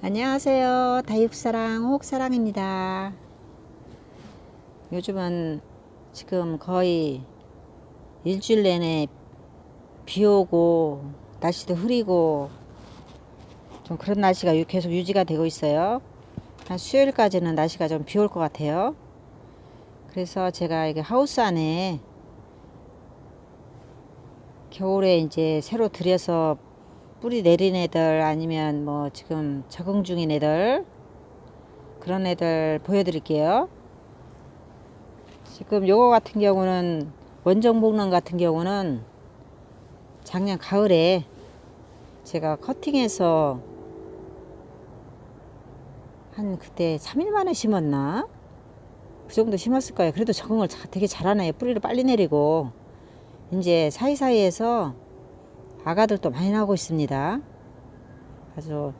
안녕하세요. 다육사랑 호옥사랑입니다. 요즘은 지금 거의 일주일 내내 비 오고 날씨도 흐리고 좀 그런 날씨가 유- 계속 유지가 되고 있어요. 한 수요일까지는 날씨가 좀 비 올 것 같아요. 그래서 제가 이게 하우스 안에 겨울에 이제 새로 들여서 뿌리 내린 애들 아니면 뭐 지금 적응 중인 애들 그런 애들 보여드릴게요. 지금 요거 같은 경우는 원정 복론 같은 경우는 작년 가을에 제가 커팅해서 한 그때 3일 만에 심었나? 그 정도 심었을 거예요. 그래도 적응을 자- 되게 잘하네요. 뿌리를 빨리 내리고 이제 사이사이에서 아가들도 많이 나오고 있습니다. 아주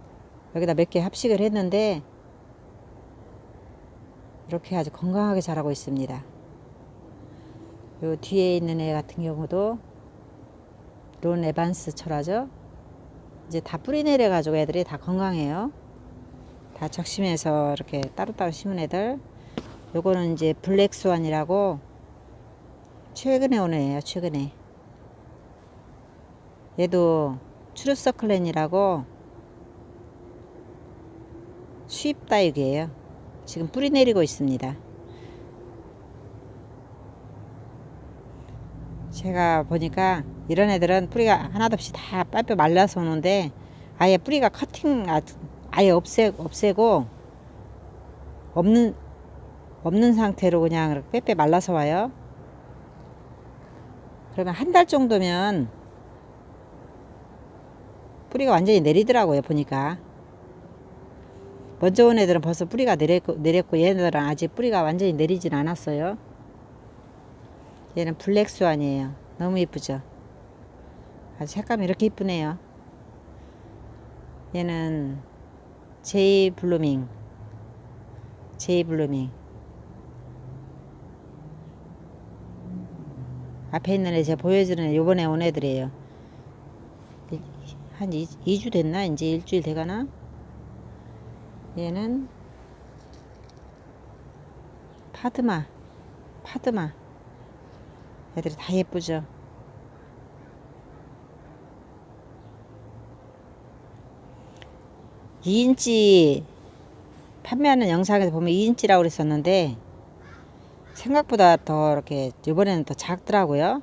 여기다 몇 개 합식을 했는데 이렇게 아주 건강하게 자라고 있습니다. 요 뒤에 있는 애 같은 경우도 론 에반스 철화죠. 이제 다 뿌리 내려 가지고 애들이 다 건강해요. 다 적심해서 이렇게 따로따로 심은 애들. 요거는 이제 블랙 스완이라고 최근에 오는 애예요. 최근에. 얘도 추르서클렌이라고 수입 다육이에요. 지금 뿌리 내리고 있습니다. 제가 보니까 이런 애들은 뿌리가 하나도 없이 다 빨빨 말라서 오는데 아예 뿌리가 커팅 아- 아예 없애, 없애고 없는 없는 상태로 그냥 빼빼 말라서 와요. 그러면 한 달 정도면 뿌리가 완전히 내리더라고요 보니까. 먼저 온 애들은 벌써 뿌리가 내렸고, 내렸고 얘네들은 아직 뿌리가 완전히 내리진 않았어요. 얘는 블랙 스완이에요. 너무 이쁘죠? 아주 색감이 이렇게 이쁘네요. 얘는 제이 블루밍. 제이 블루밍. 앞에 있는 애 제가 보여주는 애 요번에 온 애들이에요 한 2, 2주 됐나? 이제 일주일 돼가나? 얘는 파드마 파드마 애들이 다 예쁘죠 이인치 판매하는 영상에서 보면 2인치라고 그랬었는데 생각보다 더 이렇게 이번에는 더 작더라고요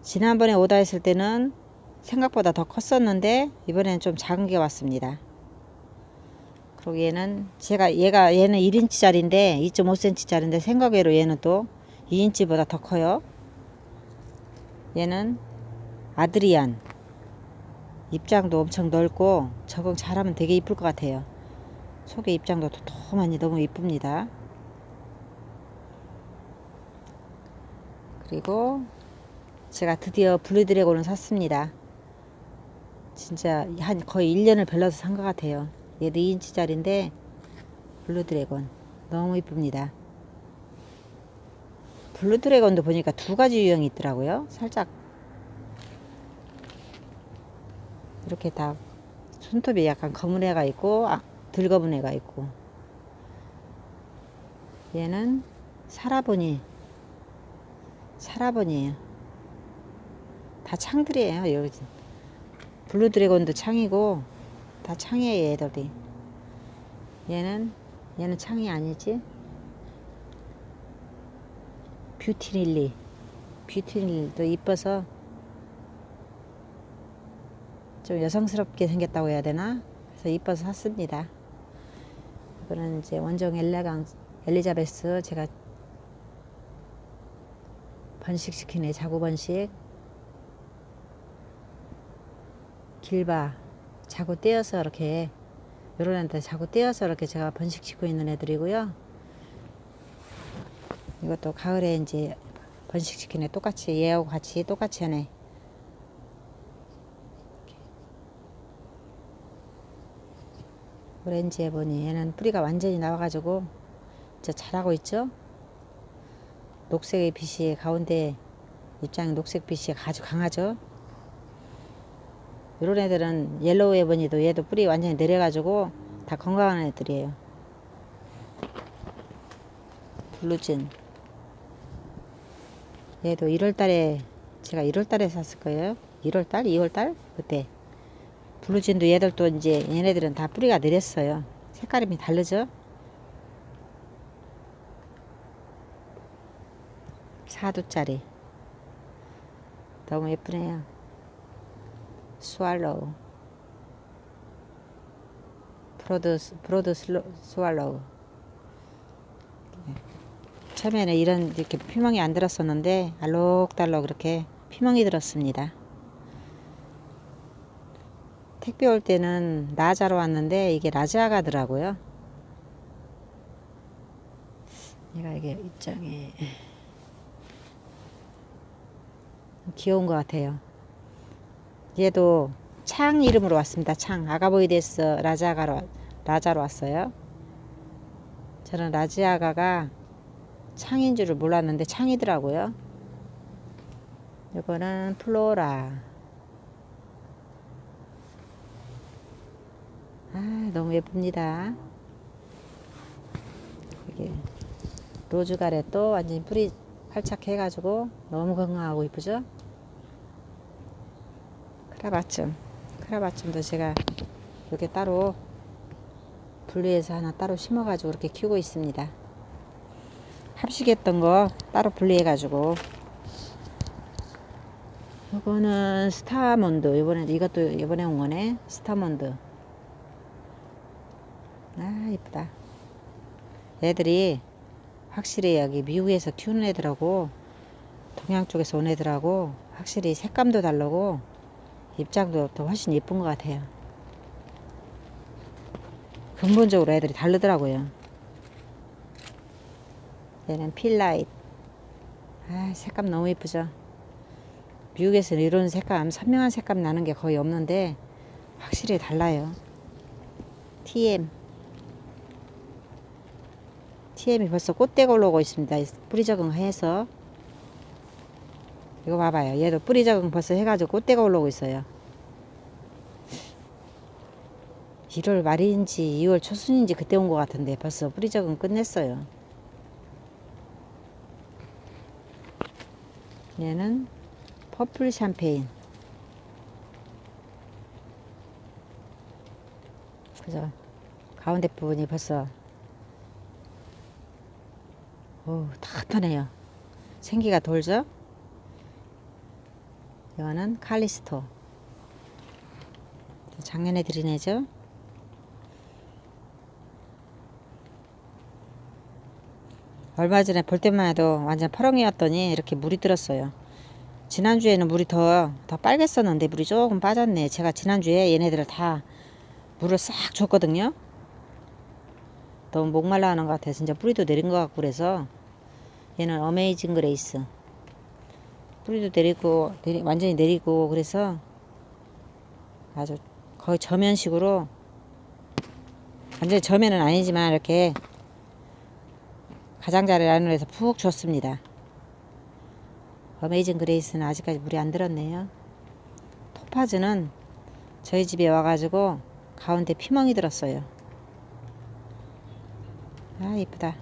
지난번에 오다 했을 때는 생각보다 더 컸었는데 이번에는 좀 작은 게 왔습니다. 그리고 얘는 제가 얘가 얘는 1인치 짜리인데 2.5cm짜리인데 생각외로 얘는 또 2인치보다 더 커요. 얘는 아드리안 입장도 엄청 넓고 적응 잘하면 되게 이쁠 것 같아요. 속에 입장도 도톰하니 너무 이쁩니다. 그리고 제가 드디어 블루드래곤을 샀습니다. 진짜 한 거의 1년을 별러서 산 것 같아요. 얘도 2인치짜리인데 블루 드래곤 너무 이쁩니다. 블루 드래곤도 보니까 두 가지 유형이 있더라고요. 살짝 이렇게 다 손톱이 약간 검은 애가 있고 아, 덜 검은 애가 있고 얘는 사라보니 사라보니에요. 다 창들이에요. 여기 블루 드래곤도 창이고 다 창이에요 얘들이. 얘는 얘는 창이 아니지? 뷰티릴리. 뷰티릴리도 이뻐서 좀 여성스럽게 생겼다고 해야 되나? 그래서 이뻐서 샀습니다. 이거는 이제 원정 엘레강 엘리자베스 제가 번식시키네 자구 번식 길바 자고 떼어서 이렇게 요런 애들 자고 떼어서 이렇게 제가 번식시키고 있는 애들이고요. 이것도 가을에 이제 번식시키네 똑같이 얘하고 같이 똑같이 하네. 오렌지 해보니 얘는 뿌리가 완전히 나와가지고 진짜 잘하고 있죠. 녹색의 빛이 가운데 입장이 녹색 빛이 아주 강하죠. 이런 애들은 옐로우 에버니도 얘도 뿌리 완전히 내려가지고 다 건강한 애들이에요. 블루진. 얘도 1월달에 제가 1월달에 샀을 거예요. 1월달, 2월달 그때. 블루진도 얘들도 이제 얘네들은 다 뿌리가 내렸어요. 색깔이 다르죠? 사두짜리 너무 예쁘네요. 브로드 브로드 슬로, 스왈로우 처음에는 이런 이렇게 피멍이 안 들었었는데 알록달록 이렇게 피멍이 들었습니다. 택배 올 때는 라자로 왔는데 이게 라자가더라고요. 얘가 이게 입장에 귀여운 것 같아요. 얘도 창 이름으로 왔습니다. 창 아가보이데스 라자가로 라자로 왔어요. 저는 라지아가가 창인 줄을 몰랐는데 창이더라고요. 이거는 플로라. 아, 너무 예쁩니다. 이게 로즈가래 또 완전히 뿌리 활착 해가지고 너무 건강하고 이쁘죠? 크라바춤. 크라바춤도 제가 이렇게 따로 분리해서 하나 따로 심어 가지고 이렇게 키우고 있습니다. 합식했던 거 따로 분리해 가지고. 이거는 스타몬드. 이번에 이것도 이번에 온 거네. 스타몬드. 아 이쁘다. 애들이 확실히 여기 미국에서 키우는 애들하고 동양 쪽에서 온 애들하고 확실히 색감도 다르고 입장도 더 훨씬 예쁜 것 같아요. 근본적으로 애들이 다르더라고요. 얘는 필라잇 아 색감 너무 예쁘죠? 미국에서는 이런 색감 선명한 색감 나는 게 거의 없는데 확실히 달라요. TM TM이 벌써 꽃대가 올라오고 있습니다. 뿌리 적응해서 이거 봐봐요 얘도 뿌리 적응 벌써 해가지고 꽃대가 올라오고 있어요 1월 말인지 2월 초순인지 그때 온 것 같은데 벌써 뿌리 적응 끝냈어요 얘는 퍼플 샴페인. 그죠? 가운데 부분이 벌써 오, 따뜻하네요. 생기가 돌죠? 이거는 칼리스토. 작년에 들인 애죠? 얼마 전에 볼 때만 해도 완전 파랑이었더니 이렇게 물이 들었어요. 지난주에는 물이 더, 더 빨갰었는데 물이 조금 빠졌네. 제가 지난주에 얘네들을 다 물을 싹 줬거든요. 너무 목말라 하는 것 같아요. 진짜 뿌리도 내린 것 같고 그래서 얘는 어메이징 그레이스. 뿌리도 내리고, 내리, 완전히 내리고 그래서 아주 거의 저면식으로 완전히 저면은 아니지만 이렇게 가장자리 안으로 푹 줬습니다. 어메이징 그레이스는 아직까지 물이 안 들었네요. 토파즈는 저희 집에 와가지고 가운데 피멍이 들었어요. 아 이쁘다.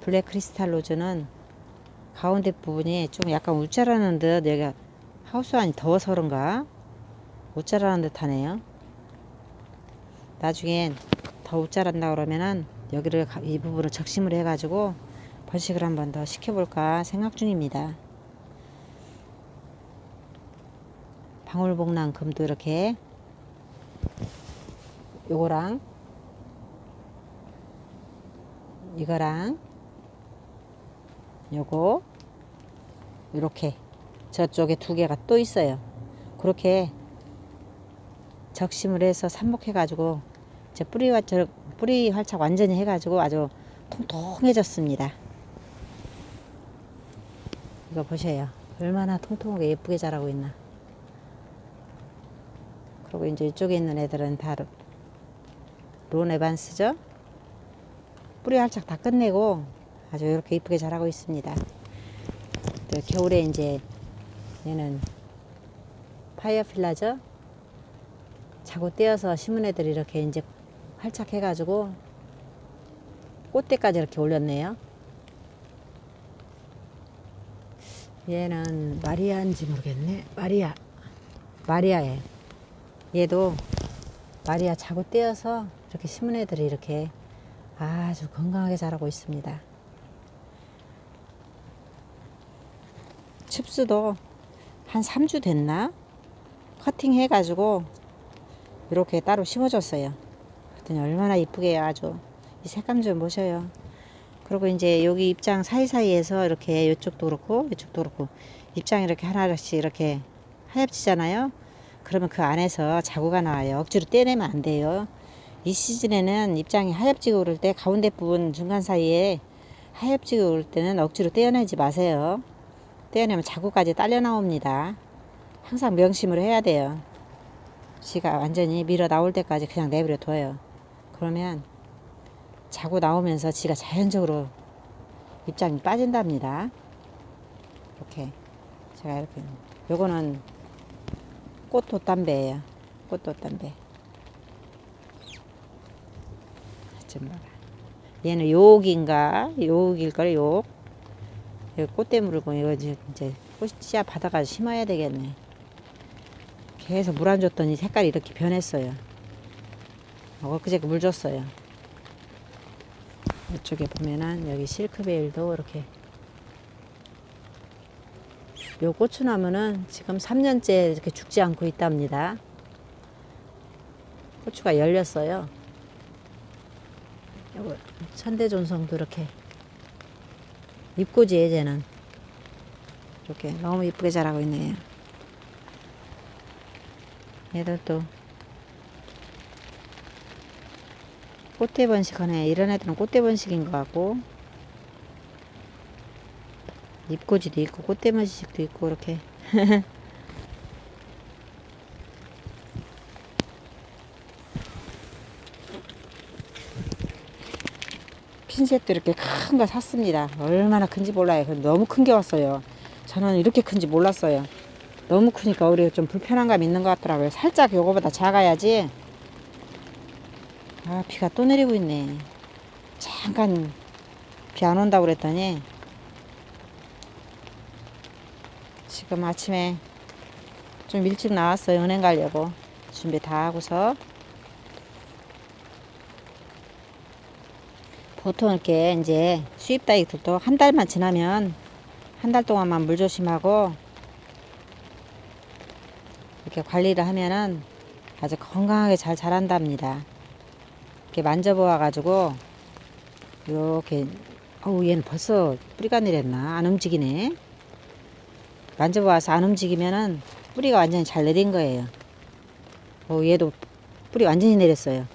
블랙 크리스탈 로즈는 가운데 부분이 좀 약간 우짜라는 듯 여기가 하우스 안이 더워서 그런가 우짜라는 듯 하네요. 나중엔 더 우짜란다 그러면은 여기를 이 부분을 적심을 해 가지고 번식을 한번 더 시켜볼까 생각 중입니다. 방울복랑금도 이렇게 요거랑 이거랑 요거 이렇게 저쪽에 두 개가 또 있어요. 그렇게 적심을 해서 삽목해 가지고 제 뿌리와 저 뿌리 활착 완전히 해 가지고 아주 통통해졌습니다. 이거 보세요. 얼마나 통통하게 예쁘게 자라고 있나. 그리고 이제 이쪽에 있는 애들은 다 론에반스죠. 뿌리 활착 다 끝내고 아주 이렇게 예쁘게 자라고 있습니다. 또 겨울에 이제 얘는 파이어필라죠. 자고 떼어서 심은 애들이 이렇게 이제 활짝 해가지고 꽃대까지 이렇게 올렸네요. 얘는 마리아인지 모르겠네. 마리아. 마리아예. 얘도 마리아 자고 떼어서 이렇게 심은 애들이 이렇게 아주 건강하게 자라고 있습니다. 칩스도 한 3주 됐나? 커팅 해가지고 이렇게 따로 심어줬어요. 그랬더니 얼마나 이쁘게 아주 이 색감 좀 보셔요. 그리고 이제 여기 입장 사이사이에서 이렇게 이쪽도 그렇고 이쪽도 그렇고 입장이 이렇게 하나씩 이렇게 하얗지잖아요. 그러면 그 안에서 자구가 나와요. 억지로 떼내면 안 돼요. 이 시즌에는 입장이 하얗지고 그럴 때 가운데 부분 중간 사이에 하얗지고 그럴 때는 억지로 떼어내지 마세요. 떼어내면 자구까지 딸려 나옵니다. 항상 명심을 해야 돼요. 지가 완전히 밀어 나올 때까지 그냥 내버려 둬요. 그러면 자고 나오면서 지가 자연적으로 입장이 빠진답니다. 이렇게 제가 이렇게 요거는 꽃도 담배예요. 꽃도 담배. 좀 봐라. 얘는 욕인가? 욕일걸 욕. 여기 꽃대 물고 이거 이제 꽃씨앗 받아가지고 심어야 되겠네. 계속 물 안 줬더니 색깔이 이렇게 변했어요. 엊그제 물 줬어요. 이쪽에 보면은 여기 실크베일도 이렇게 요 고추나무는 지금 3년째 이렇게 죽지 않고 있답니다. 고추가 열렸어요. 요거 천대존성도 이렇게 잎꽂이 예제는 이렇게 너무 이쁘게 자라고 있네요. 얘들도 꽃대 번식하네. 이런 애들은 꽃대 번식인 것 같고 잎꽂이도 있고 꽃대 번식도 있고 이렇게 핀셋도 이렇게 큰 거 샀습니다. 얼마나 큰지 몰라요. 너무 큰 게 왔어요. 저는 이렇게 큰지 몰랐어요. 너무 크니까 우리 좀 불편한 감 있는 것 같더라고요. 살짝 요거보다 작아야지. 아, 비가 또 내리고 있네. 잠깐 비 안 온다고 그랬더니 지금 아침에 좀 일찍 나왔어요. 은행 가려고. 준비 다 하고서. 보통 이렇게 이제 수입 다이들도 한 달만 지나면 한 달 동안만 물 조심하고 이렇게 관리를 하면은 아주 건강하게 잘 자란답니다. 이렇게 만져보아 가지고 이렇게 어우 얘는 벌써 뿌리가 내렸나 안 움직이네. 만져봐서 안 움직이면은 뿌리가 완전히 잘 내린 거예요. 오 얘도 뿌리 완전히 내렸어요.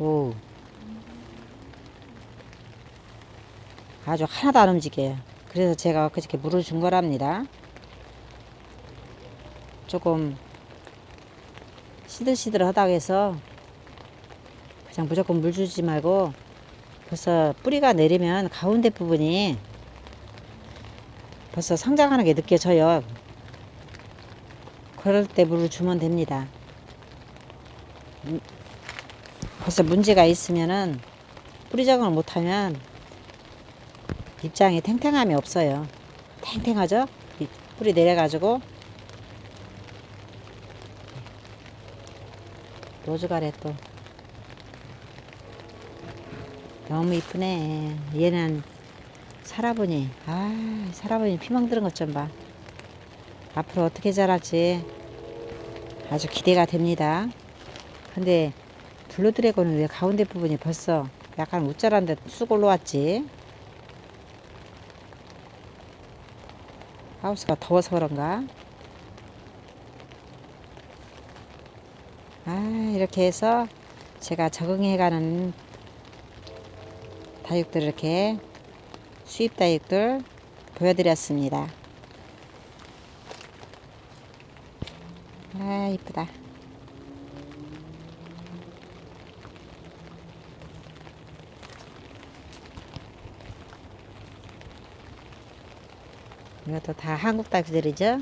오 아주 하나도 안 움직여요. 그래서 제가 그저께 물을 준 거랍니다. 조금 시들시들하다고 해서 그냥 무조건 물 주지 말고 벌써 뿌리가 내리면 가운데 부분이 벌써 성장하는 게 느껴져요. 그럴 때 물을 주면 됩니다. 음, 벌써 문제가 있으면은 뿌리 적응을 못하면 입장이 탱탱함이 없어요. 탱탱하죠? 이 뿌리 내려가지고 로즈가래 또 너무 이쁘네. 얘는 살아보니 아 살아보니 피멍 드는 것좀 봐. 앞으로 어떻게 자랄지 아주 기대가 됩니다. 근데 블루 드래곤은 왜 가운데 부분이 벌써 약간 우짜란데 쑥 올라왔지? 하우스가 더워서 그런가? 아, 이렇게 해서 제가 적응해가는 다육들 이렇게 수입 다육들 보여드렸습니다. 아, 이쁘다. 이것도 다 한국 다육들이죠?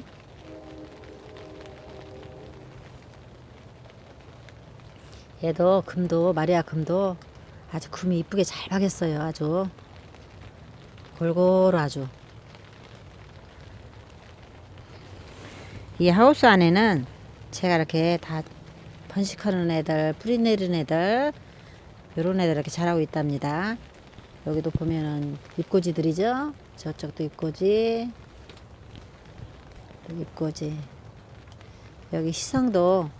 얘도 금도 마리아 금도 아주 금이 이쁘게 잘 박였어요. 아주 골고루 아주. 이 하우스 안에는 제가 이렇게 다 번식하는 애들, 뿌리 내리는 애들, 요런 애들 이렇게 자라고 있답니다. 여기도 보면은 잎꽂이들이죠. 저쪽도 잎꽂이, 또 잎꽂이. 여기 시성도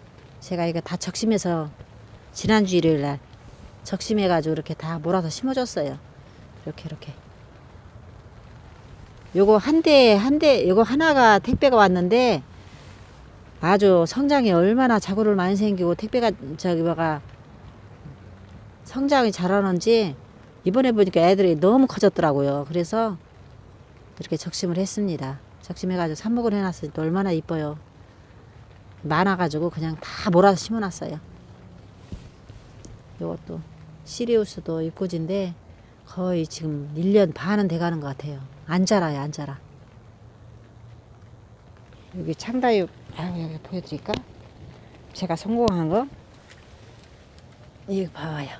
제가 이거 다 적심해서 지난주 일요일 날 적심해가지고 이렇게 다 몰아서 심어줬어요. 이렇게 이렇게. 요거 한 대, 한 대, 요거 하나가 택배가 왔는데 아주 성장이 얼마나 자구를 많이 생기고 택배가 저기 뭐가 성장이 잘하는지 이번에 보니까 애들이 너무 커졌더라고요. 그래서 이렇게 적심을 했습니다. 적심해가지고 삽목을 해놨으니 또 얼마나 이뻐요. 많아가지고 그냥 다 몰아서 심어놨어요. 이것도 시리우스도 입고지인데 거의 지금 1년 반은 돼가는 것 같아요. 안 자라요, 안 자라. 여기 창다육, 아, 여기 보여드릴까? 제가 성공한 거? 이거 봐봐요.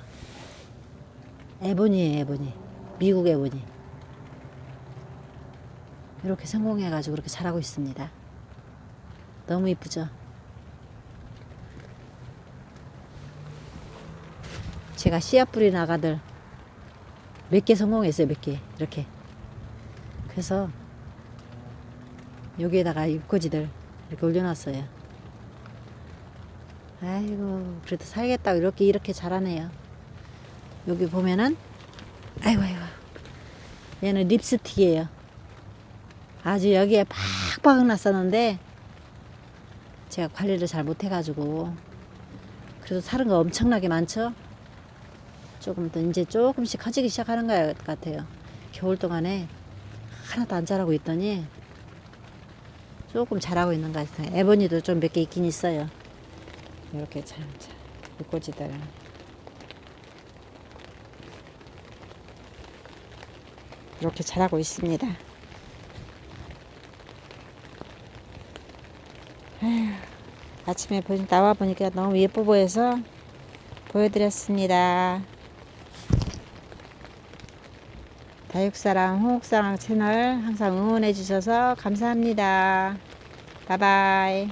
에보니에요, 에보니. 미국 에보니. 이렇게 성공해가지고 이렇게 자라고 있습니다. 너무 이쁘죠? 제가 씨앗 뿌리 나가들 몇 개 성공했어요, 몇 개. 이렇게. 그래서 여기에다가 입꼬지들 이렇게 올려놨어요. 아이고, 그래도 살겠다고 이렇게, 이렇게 자라네요. 여기 보면은, 아이고, 아이고. 얘는 립스틱이에요. 아주 여기에 팍팍 났었는데, 제가 관리를 잘 못해가지고, 그래도 사는 거 엄청나게 많죠? 조금 더 이제 조금씩 커지기 시작하는 것 같아요. 겨울 동안에 하나도 안 자라고 있더니 조금 자라고 있는 것 같아요. 에보니도 좀 몇 개 있긴 있어요. 이렇게 참, 참, 꽃꽂이들. 이렇게 자라고 있습니다. 아침에 보- 나와 보니까 너무 예뻐 보여서 보여드렸습니다. 다육사랑 홍옥사랑 채널 항상 응원해 주셔서 감사합니다. 바이바이.